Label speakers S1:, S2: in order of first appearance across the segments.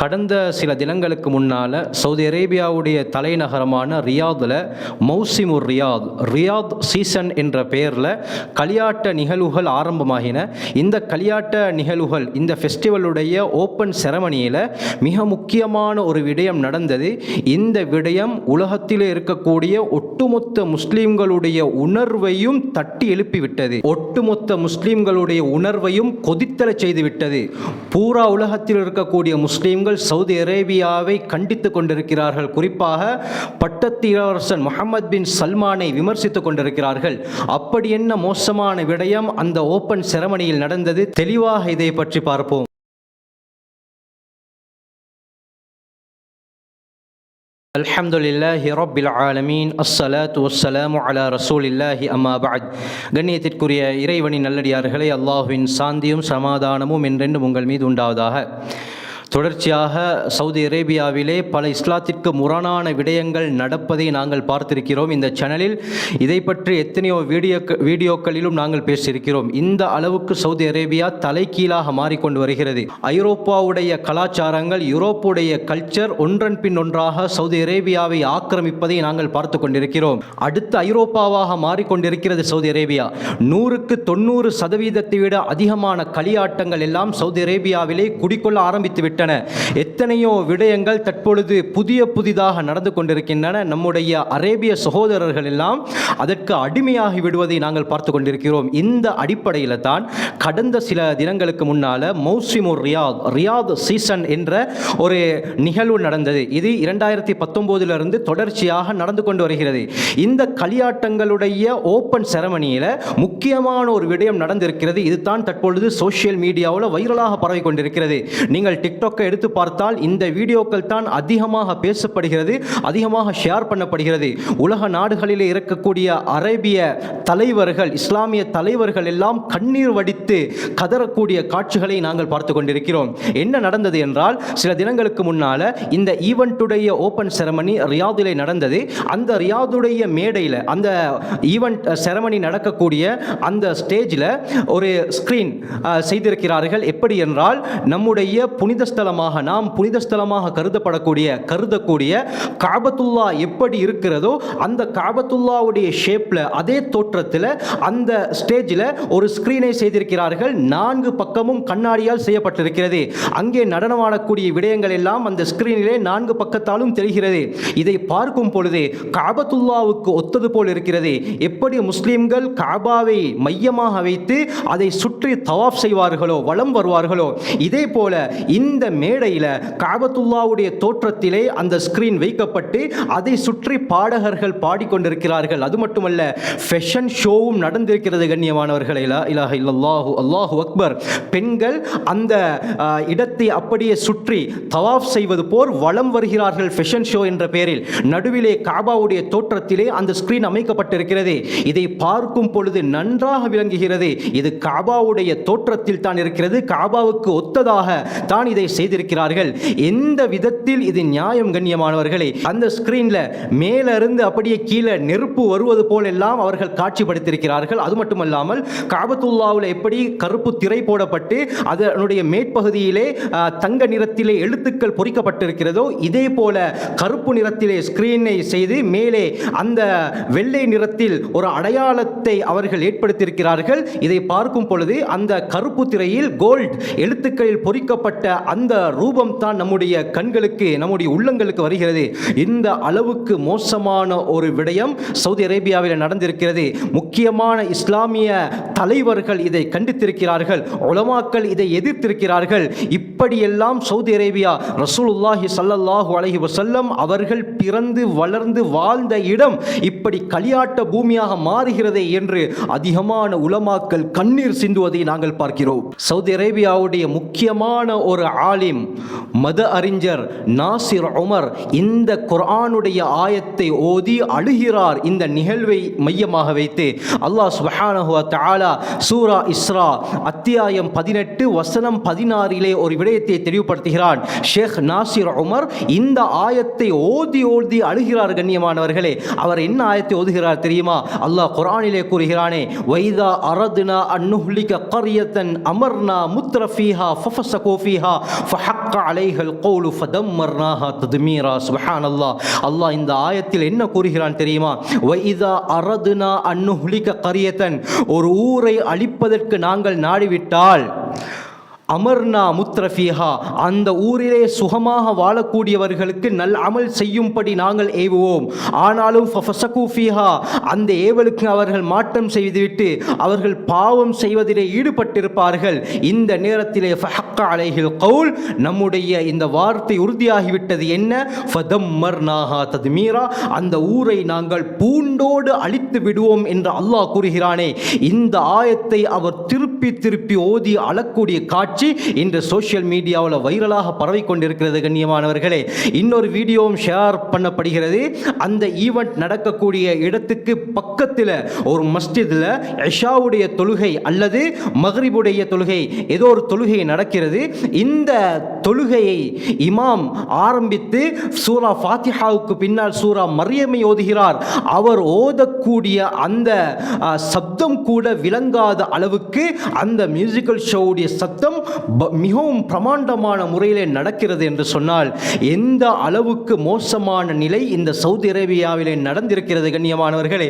S1: கடந்த சில தினங்களுக்கு முன்னால் சவுதி அரேபியாவுடைய தலைநகரமான ரியாதில் மௌசிமுர் ரியாத் ரியாத் சீசன் என்ற பெயரில் களியாட்ட நிகழ்வுகள் ஆரம்பமாகின. இந்த களியாட்ட நிகழ்வுகள் இந்த ஃபெஸ்டிவலுடைய ஓப்பன் செரமனியில் மிக முக்கியமான ஒரு விடயம் நடந்தது. இந்த விடயம் உலகத்தில் இருக்கக்கூடிய ஒட்டுமொத்த முஸ்லீம்களுடைய உணர்வையும் தட்டி எழுப்பிவிட்டது. ஒட்டுமொத்த முஸ்லீம்களுடைய உணர்வையும் கொதித்தல செய்துவிட்டது. பூரா உலகத்தில் இருக்கக்கூடிய முஸ்லீம்கள் சவுதி அரேபியாவை கண்டித்து கொண்டிருக்கிறார்கள் குறிப்பாக பட்டத்து இளவரசன் முகமது பின் சல்மானை விமர்சித்துக் கொண்டிருக்கிறார்கள் அப்படி என்ன மோசமான விடயம் அந்த ஓப்பன் செரமனியில் நடந்தது தெளிவாக இதை பற்றி பார்ப்போம் الحمد لله رب العالمين الصلاة والسلام على رسول الله أما بعد கண்ணியத்திற்குரிய இறைவனின் நல்லடியார்களே அல்லாஹ்வின் சாந்தியும் சமாதானமும் என்றென்றும் உங்கள் மீது உண்டாவதாக தொடர்ச்சியாக சவுதி அரேபியாவிலே பல இஸ்லாத்திற்கு முரணான விடயங்கள் நடப்பதை நாங்கள் பார்த்திருக்கிறோம். இந்த சேனலில் இதை பற்றி எத்தனையோ வீடியோ வீடியோக்களிலும் நாங்கள் பேசியிருக்கிறோம். இந்த அளவுக்கு சவுதி அரேபியா தலைகீழாக மாறிக்கொண்டு வருகிறது. ஐரோப்பாவுடைய கலாச்சாரங்கள் யூரோப்புடைய கல்ச்சர் ஒன்றன் பின் ஒன்றாக சவுதி அரேபியாவை ஆக்கிரமிப்பதை நாங்கள் பார்த்து கொண்டிருக்கிறோம். அடுத்த ஐரோப்பாவாக மாறிக்கொண்டிருக்கிறது சவுதி அரேபியா. நூறுக்கு தொண்ணூறு சதவீதத்தை விட அதிகமான களியாட்டங்கள் எல்லாம் சவுதி அரேபியாவிலே குடிக்கொள்ள ஆரம்பித்து விட்டன எத்தனையோ விடயங்கள் தற்பொழுது புதிய புதிதாக நடந்து கொண்டிருக்கின்றன. நம்முடைய அரேபிய சகோதரர்கள் எல்லாம் அதற்கு அடிமையாகி விடுவதை நாங்கள் பார்த்து கொண்டிருக்கிறோம். இந்த அடிப்படையில் தான் கடந்த சில தினங்களுக்கு முன்னால் மௌசிமு ரியாத் ரியாத் சீசன் என்ற ஒரு நிகழ்வு நடந்தது. இது இரண்டாயிரத்தி பத்தொம்போதிலிருந்து தொடர்ச்சியாக நடந்து கொண்டு வருகிறது. இந்த களியாட்டங்களுடைய ஓப்பன் செரமனியில் முக்கியமான ஒரு விடயம் நடந்திருக்கிறது. இதுதான் தற்பொழுது சோஷியல் மீடியாவில் வைரலாக பரவி கொண்டிருக்கிறது. நீங்கள் டிக்டாக்கை எடுத்து பார்த்தால் இந்த வீடியோக்கள் தான் அதிகமாக பேசப்படுகிறது அதிகமாக ஷேர் பண்ணப்படுகிறது. உலக நாடுகளிலே இருக்கக்கூடிய அரேபிய தலைவர்கள் இஸ்லாமிய தலைவர்கள் எல்லாம் கண்ணீர் வடித்து கதறக்கூடிய காட்சிகளை நாங்கள் பார்த்து கொண்டிருக்கிறோம். என்ன நடந்தது என்றால் சில தினங்களுக்கு முன்னால் இந்த ஈவெண்ட்டுடைய ஓப்பன் செரமனி ரியாதிலே நடந்தது. அந்த ரியாதுடைய மேடையில் அந்த ஈவெண்ட் செரமனி நடக்கக்கூடிய அந்த ஸ்டேஜில் ஒரு ஸ்க்ரீன் செய்திருக்கிறார்கள். எப்படி என்றால் நம்முடைய புனித ஸ்தலமாக நாம் புனித ஸ்தலமாக கருதப்படக்கூடிய கருதக்கூடிய காபத்துல்லா எப்படி இருக்கிறதோ அந்த காபத்துல்லாவுடைய ஷேப்பில் அதே தோற்றத்தில் அந்த ஸ்டேஜில் ஒரு ஸ்க்ரீனை செய்திருக்கிறார்கள். நான்கு பக்கமும் கண்ணாடியால் செய்யப்பட்டிருக்கிறது. அங்கே நடனமாடக்கூடிய விடயங்கள் எல்லாம் அந்த ஸ்க்ரீனிலே நான்கு பக்கத்தாலும் தெரிகிறது. இதை பார்க்கும் பொழுது காபத்துல்லாவுக்கு ஒத்தது போல் இருக்கிறது. எப்படி முஸ்லிம்கள் காபாவை மையமாக வைத்து அதை சுற்றி தவாப் செய்வார்களோ வலம் வருவார்களோ இதே போல இந்த மேடையில் காபத்துல்லாவுடைய தோற்றத்திலே அந்த ஸ்க்ரீன் வைக்கப்பட்டு அதை சுற்றி பாடகர்கள் பாடிக்கொண்டிருக்கிறார்கள். அது மட்டுமல்ல ஃபெஷன் ஷோவும் நடந்திருக்கிறது கண்ணியமானவர்களே. இலாக இல்லல்லாஹு அல்லாஹு அக்பர். பெண்கள் அந்த இடத்தை அப்படியே சுற்றி தவாஃப் செய்வது போல் வலம் வருகிறார்கள் ஃபெஷன் ஷோ என்ற பெயரில். நடுவிலே காபாவுடைய தோற்றத்திலே அந்த ஸ்க்ரீன் அமைக்கப்பட்டிருக்கிறது. இதை பார்க்கும் பொழுது நன்றாக விளங்குகிறது. இது காபாவுடைய தோற்றத்தில் தான் இருக்கிறது. காபாவுக்கு ஒத்ததாக தான் இதை செய்திருக்கிறார்கள். எந்த விதத்தில் இது நியாயம் கண்ணியமானவர்களே அந்த ஸ்கிரீன்ல மேலிருந்து அப்படியே கீழே நெருப்பு வருவது போலெல்லாம் அவர்கள் காட்சிப்படுத்தியிருக்கிறார்கள். அது மட்டுமல்லாமல் காபத்துல்லாவில் எப்படி கருப்பு திரை போடப்பட்டு அதனுடைய மேற்பகுதியிலே தங்க நிறத்திலே எழுத்துக்கள் பொறிக்கப்பட்டிருக்கிறதோ இதே போல கருப்பு நிறத்திலே ஸ்கிரீனை செய்து மேலே அந்த வெள்ளை நிறத்தில் ஒரு அடையாளத்தை அவர்கள் ஏற்படுத்தியிருக்கிறார்கள். இதை பார்க்கும் பொழுது அந்த கருப்பு திரையில் கோல்ட் எழுத்துக்களில் பொறிக்கப்பட்ட அந்த ரூபம் தான் நம்முடைய கண்களுக்கு நம்முடைய உள்ளங்களுக்கு வருகிறது. இந்த அளவுக்கு மோசமான ஒரு விடயம் சவுதி அரேபியாவில் நடந்திருக்கிறது. முக்கியமான இஸ்லாமிய தலைவர்கள் இதை கண்டித்திருக்கிறார்கள். உலமாக்கள் இதை எதிர்த்திருக்கிறார்கள். இப்படியெல்லாம் சவுதி அரேபியா ரசூலுல்லாஹி சல்லல்லாஹு அலஹி வசல்லம் அவர்கள் பிறந்து வளர்ந்து வாழ்ந்த இடம் இப்படி களியாட்ட பூமியாக மாறுகிறதே என்று அதிகமான உலமாக்கள் கண்ணீர் சிந்துவதை நாங்கள் பார்க்கிறோம். சவுதி அரேபியாவுடைய முக்கியமான ஒரு ஆலிம் மத அறிஞர் நாசிர் உமர் இந்த குரானுடைய ஆயத்தை ஓதி அழுகிறார். இந்த நிகழ்வை மையமாக வைத்து அல்லாஹ் சுப்ஹானஹு தாலா சூரா இஸ்ரா அத்தியாயம் பதினெட்டு வசனம் பதினாறிலே ஒரு விட விடயத்தை தெளிவுபடுத்துகிறான். ஷேக் நாசிர் உமர் இந்த ஆயத்தை ஓதி ஓதி அழுகிறார் கண்ணியமானவர்களே. அவர் என்ன ஆயத்தை ஓதுகிறார் தெரியுமா? அல்லாஹ் குரானிலே கூறுகிறானே வைதா அரதுனா அன்னுஹ்லிக கரியத்தன் அமர்னா முத்ரஃபீஹா ஃபஃபசகோஃபீஹா ஃபஹக்க அலைகள் கோலு ஃபதம் மர்னாஹா ததுமீரா. சுஹான் அல்லாஹ் அல்லாஹ் இந்த ஆயத்தில் என்ன கூறுகிறான் தெரியுமா? வைதா அரதுனா அன்னுஹ்லிக கரியத்தன். ஒரு ஊரை அழிப்பதற்கு நாங்கள் நாடிவிட்டால் அமர்னா முத்ரஃபிஹா. அந்த ஊரிலே சுகமாக வாழக்கூடியவர்களுக்கு நல் அமல் செய்யும்படி நாங்கள் ஏவுவோம். ஆனாலும் ஃபஃபசகு ஃபீஹா. அந்த ஏவலுக்கு அவர்கள் மாற்றம் செய்துவிட்டு அவர்கள் பாவம் செய்வதிலே ஈடுபட்டிருப்பார்கள். இந்த நேரத்திலே ஃபஹக்க அலைஹில் கவுல் நம்முடைய இந்த வார்த்தை உறுதியாகிவிட்டது என்ன? ஃபதம்மர்னாஹா தத்மீரா. அந்த ஊரை நாங்கள் பூண்டோடு அழித்து விடுவோம் என்று அல்லாஹ் கூறுகிறானே. இந்த ஆயத்தை அவர் திரு திருப்பி திருப்பி ஓதி அழக்கூடிய காட்சி இன்று சோஷியல் மீடியாவில் வைரலாக பரவி கொண்டிருக்கிறது கண்ணியமானவர்களே. இன்னொரு வீடியோவும் ஷேர் பண்ணப்படுகிறது. அந்த ஈவெண்ட் நடக்கக்கூடிய இடத்துக்கு பக்கத்தில் ஒரு மஸ்ஜிதில் இஷாவுடைய தொழுகை அல்லது மகரிபுடைய தொழுகை ஏதோ ஒரு தொழுகை நடக்கிறது. இந்த தொழுகையை இமாம் ஆரம்பித்து சூரா ஃபாத்திஹாவுக்கு பின்னால் சூரா மரியமை ஓதுகிறார். அவர் ஓதக்கூடிய அந்த சப்தம் கூட விளங்காத அளவுக்கு அந்த மியூசிக்கல் ஷோவுடைய சத்தம் ப- மிகவும் பிரமாண்டமான முறையிலே நடக்கிறது என்று சொன்னால் எந்த அளவுக்கு மோசமான நிலை இந்த சவுதி அரேபியாவிலே நடந்திருக்கிறது கண்ணியமானவர்களே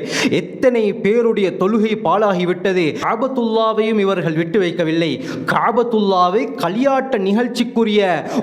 S1: எத்தனை பேருடைய தொழுகை பாழாகிவிட்டது? காபத்துல்லாவையும் இவர்கள் விட்டு வைக்கவில்லை. காபத்துல்லாவை களியாட்ட நிகழ்ச்சிக்குரிய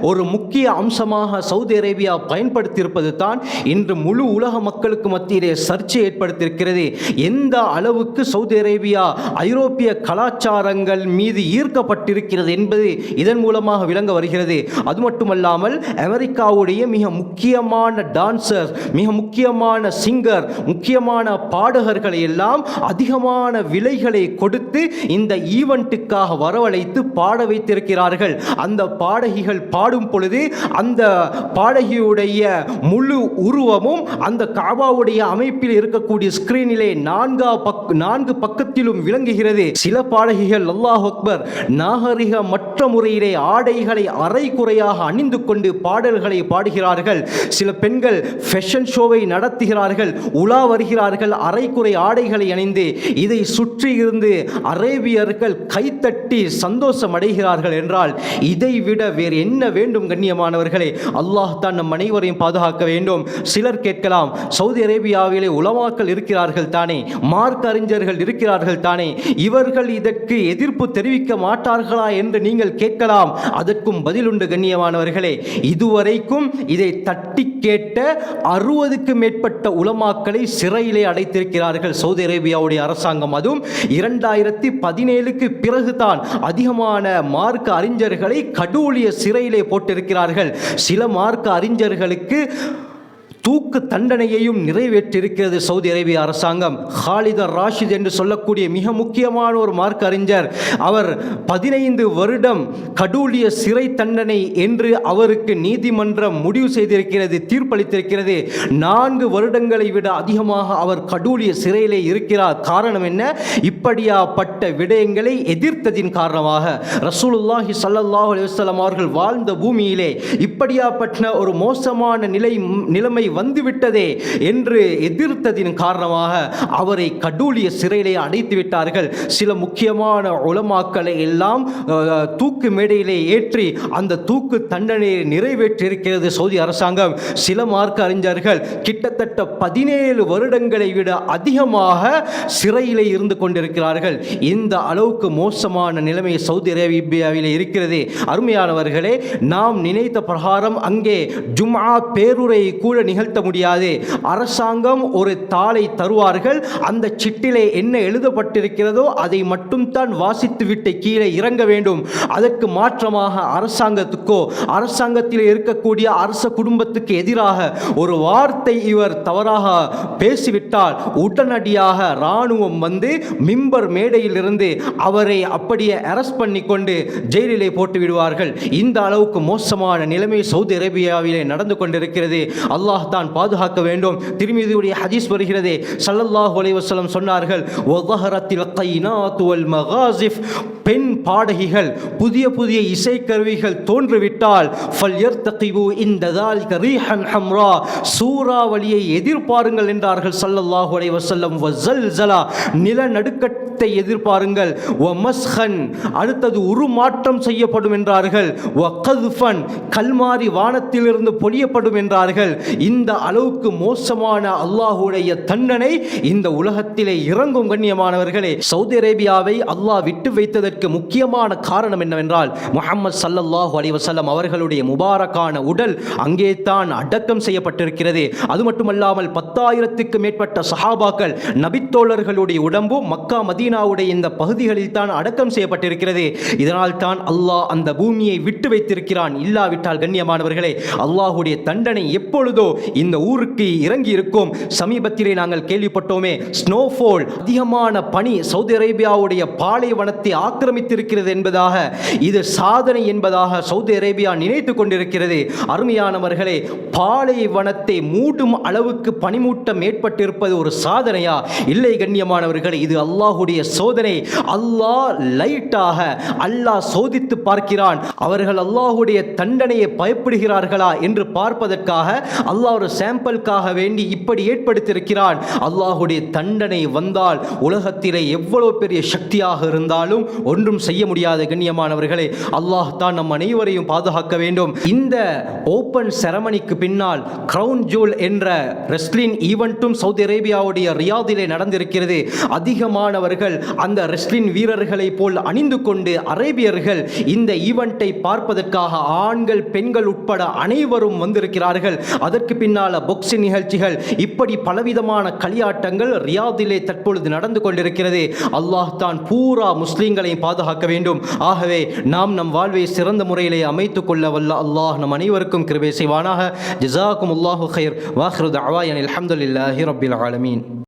S1: ஒரு முக்கிய அம்சமாக சவுதி அரேபியா பயன்படுத்தியிருப்பது தான் இன்று முழு உலக மக்களுக்கு மத்தியிலே சர்ச்சை ஏற்படுத்தியிருக்கிறது. எந்த அளவுக்கு சவுதி அரேபியா ஐரோப்பிய கலாச்சாரங்கள் மீது ஈர்க்கப்பட்டிருக்கிறது என்பது இதன் மூலமாக விளங்க வருகிறது. அது மட்டுமல்லாமல் அமெரிக்காவுடைய மிக முக்கியமான டான்சர் மிக முக்கியமான சிங்கர் முக்கியமான பாடகர்கள் எல்லாம் அதிகமான விலைகளை கொடுத்து இந்த ஈவெண்ட்டுக்காக வரவழைத்து பாட வைத்திருக்கிறார்கள். அந்த பாடகிகள் பாடும் பொழுது அந்த பாடகியுடைய முழு உருவமும் அந்த காபாவுடைய அமைப்பில் இருக்கக்கூடிய ஸ்கிரீனிலே நான்கா பக் நான்கு பக்கத்திலும் விளங்குகிறது. சில பாடகிகள் அல்லாஹ் அக்பர் நாகரிக மற்ற முறையிலே ஆடைகளை அரை குறையாக அணிந்து கொண்டு பாடல்களை பாடுகிறார்கள். சில பெண்கள் ஃபேஷன் ஷோவை நடத்துகிறார்கள் உலா வருகிறார்கள் அரைக்குறை ஆடைகளை அணிந்து இதை சுற்றி இருந்து அரேபியர்கள் கைத்தட்டி சந்தோஷம் அடைகிறார்கள் என்றால் இதை விட வேறு என்ன வேண்டும் கண்ணியமானவர்களே? அல்லாஹ் தான் நம் அனைவரையும் பாதுகாக்க வேண்டும். சிலர் கேட்கலாம் சவுதி அரேபியாவிலே உலமாக்கள் இருக்கிறார்கள் தானே? மார்க் அறிஞர்கள் இருக்கிறார்கள் தானே? இவர்கள் இதற்கு எதிர்ப்பு தெரிவிக்க மாட்டார்களா? என்று நீங்கள் கேட்கலாம். அதற்கும் பதிலுண்டு கண்ணியமானவர்களே இதுவரைக்கும் இதை தட்டி கேட்ட அறுபதுக்கு மேற்பட்ட உலமாக்களை சிறையிலே அடைத்திருக்கிறார்கள். சவுதி அரேபியாவுடைய அரசாங்கம். அதுவும் இரண்டாயிரத்தி பதினேழுக்கு பிறகுதான் அதிகமான மார்க்க அறிஞர்களை கடூழிய சிறையிலே போட்டிருக்கிறார்கள். சில மார்க்க அறிஞர்களுக்கு தூக்கு தண்டனையையும் நிறைவேற்றியிருக்கிறது சவுதி அரேபிய அரசாங்கம். ஹாலிதர் ராஷித் என்று சொல்லக்கூடிய மிக முக்கியமான ஒரு மார்க் அறிஞர். அவர் பதினைந்து வருடம் கடூலிய சிறை தண்டனை என்று அவருக்கு நீதிமன்றம் முடிவு செய்திருக்கிறது தீர்ப்பளித்திருக்கிறது. நான்கு வருடங்களை விட அதிகமாக அவர் கடூலிய சிறையிலே இருக்கிறார். காரணம் என்ன? இப்படியாப்பட்ட விடயங்களை எதிர்த்ததின் காரணமாக ரசூலுல்லாஹி சல்லாஹ் அலைஹி அவர்கள் வாழ்ந்த பூமியிலே இப்படியாப்பட்ட ஒரு மோசமான நிலை நிலைமை வந்துவிட்டதே என்று எதிர்த்ததின் காரணமாக அவரை கடூலிய சிறையிலே அடைத்து விட்டார்கள் சில முக்கியமான உலமாக்களை எல்லாம் தூக்கு மேடையிலே ஏற்றி அந்த தூக்கு தண்டனையை நிறைவேற்றியிருக்கிறது சவுதி அரசாங்கம். சில மார்க்க அறிஞர்கள் கிட்டத்தட்ட பதினேழு வருடங்களை விட அதிகமாக சிறையிலே இருந்து கொண்டிருக்கிறார்கள். இந்த அளவுக்கு மோசமான நிலைமை சவுதி அரேபியாவில் இருக்கிறது. அருமையானவர்களே நாம் நினைத்த பிரகாரம் அங்கே ஜும்ஆ பேருரை கூட நிகழ்த்த முடியாது. அரசாங்கம் ஒரு தாளை தருவார்கள். அந்த சிட்டிலே என்ன எழுதப்பட்டிருக்கிறதோ அதை மட்டும் தான் வாசித்துவிட்டு கீழே இறங்க வேண்டும். அதற்கு மாற்றமாக அரசாங்கத்துக்கோ அரசாங்கத்தில் இருக்கக்கூடிய அரச குடும்பத்துக்கு எதிராக ஒரு வார்த்தை இவர் தவறாக பேசிவிட்டால் உடனடியாக இராணுவம் வந்து மிம்பர் மேடையிலிருந்து அவரை அப்படியே அரெஸ்ட் பண்ணி கொண்டு ஜெயிலிலே போட்டு விடுவார்கள் இந்த அளவுக்கு மோசமான நிலைமை சவுதி அரேபியாவிலே நடந்து கொண்டிருக்கிறது. அல்லாஹ் தான் பாதுகாக்க வேண்டும். திருமதியுடைய ஹதீஸ் வருகிறது ஸல்லல்லாஹு அலைஹி சொன்னார்கள் மகாசிஃப். பெண் பாடகிகள் புதிய புதிய இசைக்கருவிகள் தோன்றிவிட்டால் ஃபல்யர்தகிபு இந்த ஹம்ரா. சூறாவளியை எதிர்பாருங்கள் என்றார்கள் ஸல்லல்லாஹு அலைவசல்லம் வஸல்லம். நிலநடுக்கத்தை எதிர்பாருங்கள். வ மஸ்ஹன். அடுத்தது உருமாற்றம் செய்யப்படும் என்றார்கள். வ கல்மாரி வானத்திலிருந்து பொழியப்படும் என்றார்கள். இந்த இந்த அளவுக்கு மோசமான அல்லாஹுடைய தண்டனை இந்த உலகத்திலே இறங்கும் கண்ணியமானவர்களே. சவுதி அரேபியாவை அல்லாஹ் விட்டு வைத்ததற்கு முக்கியமான காரணம் என்னவென்றால் முகமது ஸல்லல்லாஹு அலிவசல்லம் அவர்களுடைய முபாரக்கான உடல் அங்கே தான் அடக்கம் செய்யப்பட்டிருக்கிறது. அது மட்டுமல்லாமல் பத்தாயிரத்துக்கு மேற்பட்ட சஹாபாக்கள் நபித்தோழர்களுடைய உடம்பும் மக்கா மதீனாவுடைய இந்த பகுதிகளில் தான் அடக்கம் செய்யப்பட்டிருக்கிறது. இதனால் தான் அல்லாஹ் அந்த பூமியை விட்டு வைத்திருக்கிறான். இல்லாவிட்டால் கண்ணியமானவர்களே அல்லாஹுடைய தண்டனை எப்பொழுதோ இந்த ஊருக்கு இறங்கி இருக்கும் சமீபத்திலே நாங்கள் கேள்விப்பட்டோமே ஸ்னோஃபால் அதிகமான பனி சவுதி அரேபியாவுடைய பாலைவனத்தை ஆக்கிரமித்திருக்கிறது என்பதாக. இது சாதனை என்பதாக சவுதி அரேபியா நினைத்து கொண்டிருக்கிறது. அருமையானவர்களே பாலைவனத்தை மூடும் அளவுக்கு பனிமூட்டம் ஏற்பட்டிருப்பது ஒரு சாதனையா? இல்லை கண்ணியமானவர்களே இது அல்லாஹுடைய சோதனை. அல்லாஹ் லைட்டாக அல்லாஹ் சோதித்து பார்க்கிறான். அவர்கள் அல்லாஹுடைய தண்டனையை பயப்படுகிறார்களா என்று பார்ப்பதற்காக அல்லாஹ் ஒரு சாம்பிளுக்காக வேண்டி இப்படி ஏற்படுத்தியிருக்கிறான். அல்லாஹுடைய தண்டனை வந்தால் உலகத்திலே எவ்வளவு பெரிய சக்தியாக இருந்தாலும் ஒன்றும் செய்ய முடியாத கண்ணியமானவர்களே அல்லாஹ் தான் நம் அனைவரையும் பாதுகாக்க வேண்டும். இந்த ஓப்பன் செரமனிக்கு பின்னால் கிரவுன் ஜூல் என்ற ரெஸ்லின் ஈவெண்ட்டும் சவுதி அரேபியாவுடைய ரியாதிலே நடந்திருக்கிறது. அதிகமானவர்கள் அந்த ரெஸ்லின் வீரர்களை போல் அணிந்து கொண்டு அரேபியர்கள் இந்த ஈவெண்ட்டை பார்ப்பதற்காக ஆண்கள் பெண்கள் உட்பட அனைவரும் வந்திருக்கிறார்கள். அதற்கு பின்னால பொக்சிங் நிகழ்ச்சிகள் இப்படி பலவிதமான களியாட்டங்கள் ரியாதிலே தற்பொழுது நடந்து கொண்டிருக்கிறது. அல்லாஹ் தான் பூரா முஸ்லீம்களையும் பாதுகாக்க வேண்டும். ஆகவே நாம் நம் வாழ்வை சிறந்த முறையிலே அமைத்துக் கொள்ள வல்ல அல்லாஹ் நம் அனைவருக்கும் கிருபை செய்வானாக. ஜிசாக்கும் அல்லாஹு ஹைர் வாஹ்ரு தஅவாயன். அல்ஹம்துலில்லாஹி ரப்பில் ஆலமீன்.